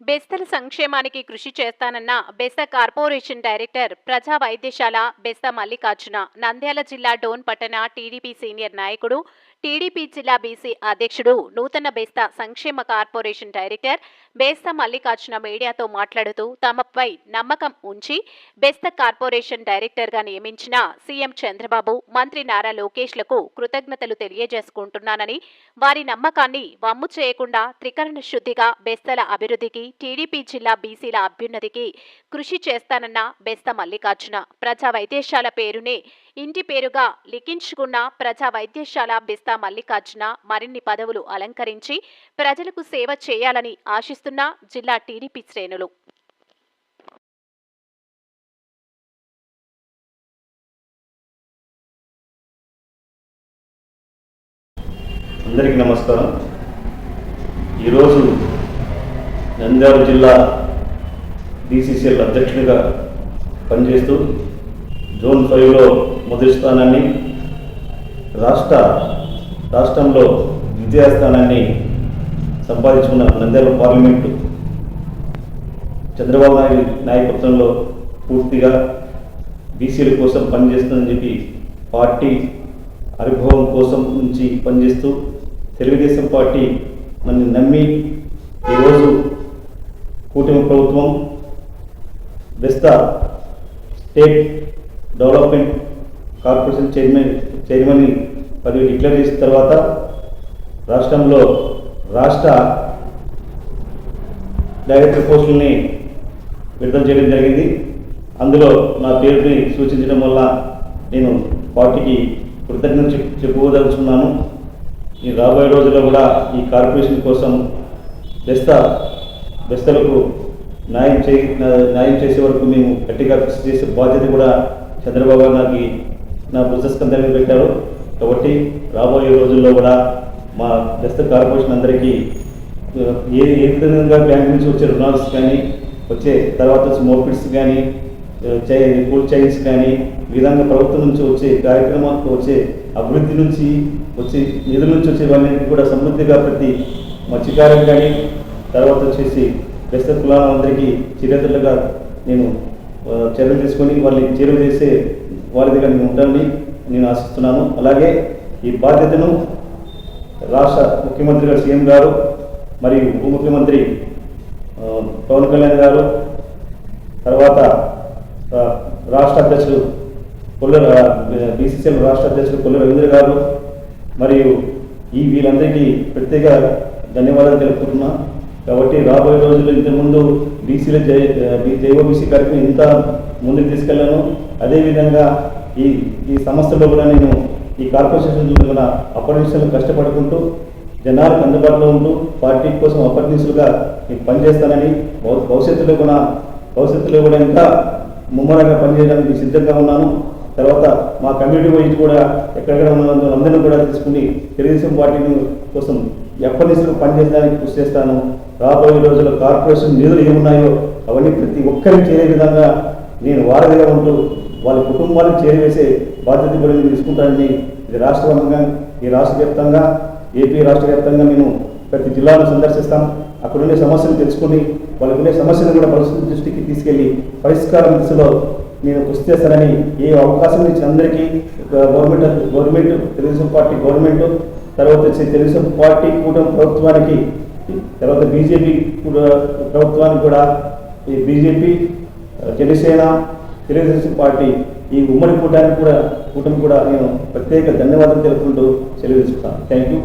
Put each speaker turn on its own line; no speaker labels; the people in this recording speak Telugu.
బెస్తల సంక్షేమానికి కృషి చేస్తానన్న బెస్త కార్పొరేషన్ డైరెక్టర్ ప్రజా వైద్యశాల బెస్త మల్లికార్జున నంద్యాల జిల్లా డోన్ పట్టణ టీడీపీ సీనియర్ నాయకుడు టీడీపీ జిల్లా బీసీ అధ్యక్షుడు నూతన బేస్తా సంక్షేమ కార్పొరేషన్ డైరెక్టర్ బేస్త మల్లికార్జున మీడియాతో మాట్లాడుతూ తమపై నమ్మకం ఉంచి బెస్త కార్పొరేషన్ డైరెక్టర్గా నియమించిన సీఎం చంద్రబాబు మంత్రి నారా లోకేష్లకు కృతజ్ఞతలు తెలియజేసుకుంటున్నానని వారి నమ్మకాన్ని వమ్ము చేయకుండా త్రికరణ శుద్ధిగా బెస్తల అభివృద్ధికి టీడీపీ జిల్లా బీసీల అభ్యున్నతికి కృషి చేస్తానన్న బెస్త మల్లికార్జున ప్రజా వైద్యశాల పేరునే ఇంటి పేరుగా లిఖించుకున్న ప్రజా వైద్యశాల బెస్త మల్లికార్జున మరిన్ని పదవులు అలంకరించి ప్రజలకు సేవ చేయాలని ఆశిస్తున్న జిల్లా టీడీపీ శ్రేణులు.
అందరికీ నమస్కారం. ఈరోజు నంద్యాల జిల్లా బీసీసీఎల్ అధ్యక్షుడిగా పనిచేస్తూ జోన్ ఫైవ్లో మొదటి స్థానాన్ని రాష్ట్ర రాష్ట్రంలో ద్వితీయ స్థానాన్ని సంపాదించుకున్న నంద్యాల పార్లమెంటు చంద్రబాబు నాయుడు నాయకత్వంలో పూర్తిగా బీసీల కోసం పనిచేస్తుందని చెప్పి పార్టీ అనుభవం కోసం నుంచి పనిచేస్తూ తెలుగుదేశం పార్టీ నన్ను నమ్మి ఈరోజు కూటమి ప్రభుత్వం Besta state development corporation chairman chairman పదవి డిక్లేర్ చేసిన తర్వాత రాష్ట్రంలో రాష్ట్ర డైరెక్టర్ పోస్టుల్ని విడుదల చేయడం జరిగింది. అందులో నా పేరుని సూచించడం వల్ల నేను పార్టీకి కృతజ్ఞత చెప్ చెప్పుకోదలుచుకున్నాను. ఈ రాబోయే రోజుల్లో కూడా ఈ కార్పొరేషన్ కోసం బెస్త బెస్తలకు న్యాయం చే న్యాయం చేసే వరకు మేము గట్టిగా కృషి చేసే బాధ్యత కూడా చంద్రబాబు గారు నాకు నా బుద్ధస్కంధం పెట్టారు. కాబట్టి రాబోయే రోజుల్లో కూడా మా బెస్త కార్పొరేషన్ అందరికీ ఏ ఏ విధంగా బ్యాంక్ నుంచి వచ్చే రుణాల్స్ కానీ వచ్చే తర్వాత మోపిడ్స్ కానీ చై కూల్ చైన్స్ కానీ ఈ విధంగా ప్రభుత్వం నుంచి వచ్చే కార్యక్రమాలకు వచ్చే అభివృద్ధి నుంచి వచ్చే నిధుల నుంచి వచ్చేవన్నీ కూడా సమృద్ధిగా ప్రతి మత్స్యకారం కానీ తర్వాత వచ్చేసి బెస్త కులాలందరికీ చిరతలుగా నేను చర్యలు తీసుకొని వాళ్ళని చేరువ చేసే వారి దగ్గర నేను ఉండండి నేను ఆశిస్తున్నాను. అలాగే ఈ బాధ్యతను రాష్ట్ర ముఖ్యమంత్రి గారు సీఎం గారు మరియు ఉప ముఖ్యమంత్రి పవన్ కళ్యాణ్ గారు తర్వాత రాష్ట్ర అధ్యక్షుడు కొల్ల బీసీసీఎల్ రాష్ట్ర అధ్యక్షుడు కొల్ల రవీంద్ర గారు మరియు ఈ వీళ్ళందరికీ ప్రత్యేక ధన్యవాదాలు తెలుపుకుంటున్నా. కాబట్టి రాబోయే రోజుల్లో ఇంతకుముందు బీసీల జై జైవ బీసీ కార్యక్రమం ఇంత ముందుకు తీసుకెళ్ళాను. అదేవిధంగా ఈ ఈ సంస్థలో కూడా నేను ఈ కార్పొరేషన్ కూడా అపర్నిషన్లు కష్టపడుకుంటూ జనాలకు అందుబాటులో ఉంటూ పార్టీ కోసం అపర్నిషులుగా నేను పనిచేస్తానని భవిష్యత్తులో కూడా భవిష్యత్తులో కూడా ఇంకా ముమ్మరంగా పనిచేయడానికి సిద్ధంగా ఉన్నాను. తర్వాత మా కమ్యూనిటీ వైజ్ కూడా ఎక్కడెక్కడ ఉన్న అందరినీ కూడా తీసుకుని తెలుగుదేశం పార్టీ కోసం ఎప్పటినిసులు పనిచేయడానికి కృషి చేస్తాను. రాబోయే రోజుల్లో కార్పొరేషన్ నిధులు ఏమున్నాయో అవన్నీ ప్రతి ఒక్కరికి చేరే విధంగా నేను వారధిగా ఉంటూ వాళ్ళ కుటుంబాలను చేరవేసే బాధ్యత కూడా నేను తీసుకుంటానని ఇది రాష్ట్రవ్యాప్తంగా ఈ రాష్ట్ర వ్యాప్తంగా ఏపీ రాష్ట్ర వ్యాప్తంగా నేను ప్రతి జిల్లాను సందర్శిస్తాం. అక్కడ ఉండే సమస్యలు తెలుసుకుని వాళ్ళకు ఉండే సమస్యలు కూడా పరిస్థితి దృష్టికి తీసుకెళ్ళి పరిష్కారం దిశలో నేను కృషి చేస్తానని ఏ అవకాశం ఇచ్చిన అందరికీ government government Telugu Desam party government తర్వాత వచ్చే తెలుగుదేశం పార్టీ కూటమి ప్రభుత్వానికి తర్వాత బీజేపీ కూడా ప్రభుత్వానికి కూడా ఈ బీజేపీ జనసేన తెలుగుదేశం పార్టీ ఈ ఉమ్మడి కూటానికి కూడా కూటమి కూడా నేను ప్రత్యేక ధన్యవాదాలు తెలుపుకుంటూ సెలవు థ్యాంక్ యూ